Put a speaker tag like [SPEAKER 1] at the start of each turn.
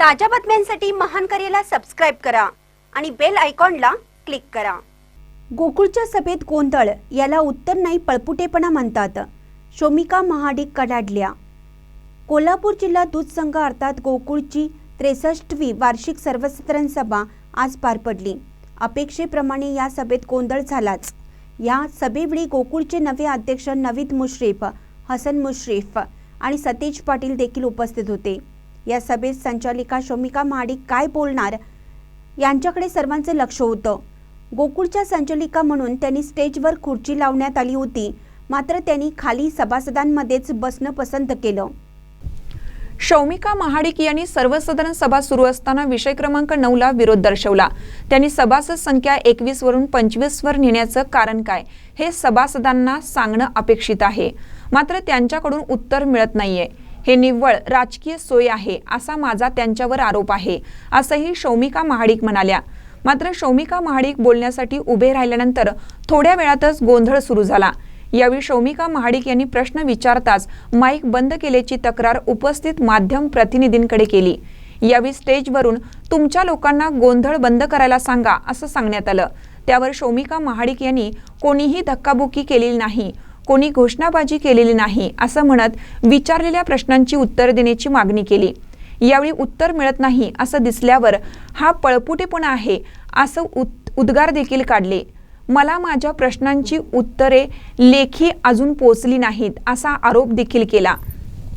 [SPEAKER 1] ताज्या बातम्यांसाठी महान करेला सबस्क्राईब करा आणि बेल आयकॉनला क्लिक करा. गोकुळच्या सभेत गोंधळ याला उत्तर नाही पळपुटेपणा म्हणतात. शोमिका महाडिक कडाडल्या. कोल्हापूर जिल्हा दूध संघ अर्थात गोकुळची त्रेसष्टवी वार्षिक सर्वसाधारण सभा आज पार पडली. अपेक्षेप्रमाणे या सभेत गोंधळ झालाच. या सभेवेळी गोकुळचे नवे अध्यक्ष नवीद मुश्रीफ हसन मुश्रीफ आणि सतेज पाटील देखील उपस्थित होते. या सभेत संचालिका शोमिका महाडिक काय बोलणार? यांच्याकडे सर्वांचे लक्ष होतं. गोकुळच्या संचालिका म्हणून त्यांनी स्टेजवर खुर्ची लावण्यात आली होती. मात्र त्यांनी खाली सभासदांमध्येच बसणं पसंत केलं.
[SPEAKER 2] शौमिका महाडिक यांनी सर्वसाधारण सभा सुरू असताना विषय क्रमांक नऊला विरोध दर्शवला. त्यांनी सभासद संख्या एकवीस वरून पंचवीस वर नेण्याचं कारण काय हे सभासदांना सांगणं अपेक्षित आहे. मात्र त्यांच्याकडून उत्तर मिळत नाहीये. हे निव्वळ राजकीय सोय आहे असा माझा त्यांच्यावर आरोप आहे असंही शौमिका महाडिक म्हणाल्या. मात्र शौमिका महाडिक बोलण्यासाठी उभे राहिल्यानंतर थोड्या वेळातच गोंधळ सुरू झाला. यावेळी शौमिका महाडिक यांनी प्रश्न विचारताच माईक बंद केल्याची तक्रार उपस्थित माध्यम प्रतिनिधींकडे केली. यावेळी स्टेजवरून तुमच्या लोकांना गोंधळ बंद करायला सांगा असं सांगण्यात आलं. त्यावर शौमिका महाडिक यांनी कोणीही धक्काबुक्की केलेली नाही. कोणी घोषणाबाजी केलेली नाही असं म्हणत विचारलेल्या प्रश्नांची उत्तर देण्याची मागणी केली. यावेळी उत्तर मिळत नाही असं दिसल्यावर हा पळपुटेपणा आहे असं उत् उद्गार देखील काढले. मला माझ्या प्रश्नांची उत्तरे लेखी अजून पोचली नाहीत असा आरोप देखील केला.